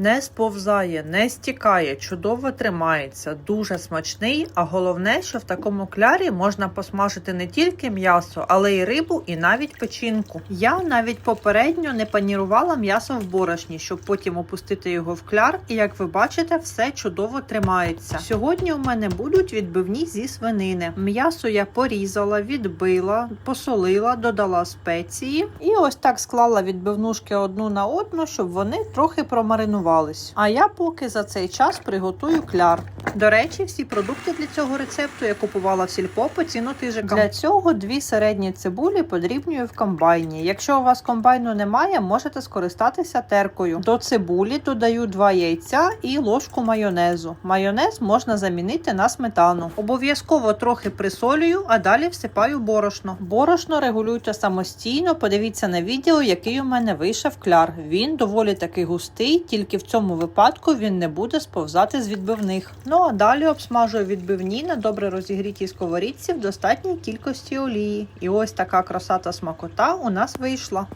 Не сповзає, не стікає, чудово тримається, дуже смачний. А головне, що в такому клярі можна посмажити не тільки м'ясо, але й рибу, і навіть печінку. Я навіть попередньо не панірувала м'ясо в борошні, щоб потім опустити його в кляр. І як ви бачите, все чудово тримається. Сьогодні у мене будуть відбивні зі свинини. М'ясо я порізала, відбила, посолила, додала спеції і ось так склала відбивнушки одну на одну, щоб вони трохи промаринувались. А я поки за цей час приготую кляр. До речі, всі продукти для цього рецепту я купувала в сільпо по ціну тижика. Для цього дві середні цибулі подрібнюю в комбайні. Якщо у вас комбайну немає, можете скористатися теркою. До цибулі додаю два яйця і ложку майонезу. Майонез можна замінити на сметану. Обов'язково трохи присолюю, а далі всипаю борошно. Борошно регулюйте самостійно. Подивіться на відео, який у мене вийшов кляр. Він доволі таки густий, тільки в цьому випадку він не буде сповзати з відбивних. Ну а далі обсмажую відбивні на добре розігрітій сковорідці в достатній кількості олії. І ось така краса та смакота у нас вийшла.